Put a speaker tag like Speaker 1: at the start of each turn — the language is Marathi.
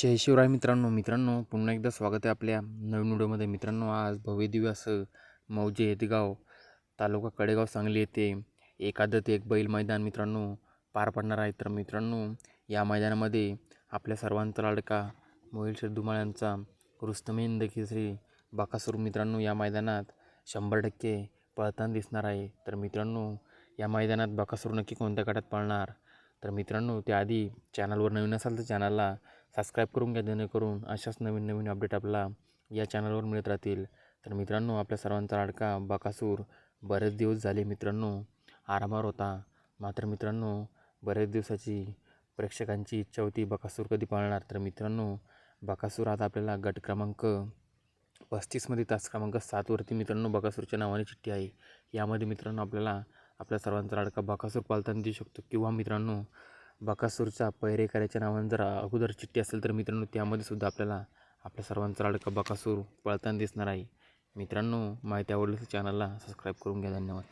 Speaker 1: जय शिवराय मित्रांनो मित्रांनो पुन्हा एकदा स्वागत आहे आपल्या नवीन व्हिडिओमध्ये. मित्रांनो आज भव्यदिव्य असं मौजे येतगाव तालुका कडेगाव सांगली येथे एकादत एक बैल मैदान मित्रांनो पार पडणार आहे. तर मित्रांनो या मैदानामध्ये आपल्या सर्वांचा लाडका मोहिल शेठ धुमाळ यांचा रुस्तमेंद केसरी बाकासूर मित्रांनो या मैदानात शंभर टक्के पळताना दिसणार आहे. तर मित्रांनो या मैदानात बाकासूर नक्की कोणत्या गटात पळणार? तर मित्रांनो त्याआधी चॅनलवर नवीन असाल तर चॅनलला सबस्क्राईब करून घ्या जेणेकरून अशाच नवीन नवीन अपडेट आपला या चॅनलवर मिळत राहतील. तर मित्रांनो आपल्या सर्वांचा लाडका बकासूर. बरेच दिवस झाले मित्रांनो आरामावर होता. मात्र मित्रांनो बरेच दिवसाची प्रेक्षकांची इच्छा होती बकासूर कधी पाळणार. तर मित्रांनो बकासूर आता आपल्याला गट क्रमांक पस्तीसमध्ये तास क्रमांक सातवरती मित्रांनो बकासूरच्या नावाने चिठ्ठी आहे. यामध्ये मित्रांनो आपल्याला आपल्या सर्वांचा लाडका बकासूर पालताना देऊ शकतो. किंवा मित्रांनो बकासूरच्या पैरेकऱ्याच्या नावाने जर अगोदर चिठ्ठी असेल तर मित्रांनो त्यामध्ये सुद्धा आपल्याला आपल्या सर्वांचा लाडका बकासूर पळताना दिसणार आहे. मित्रांनो माहिती आवडली तर चॅनलला सबस्क्राईब करून घ्या. धन्यवाद.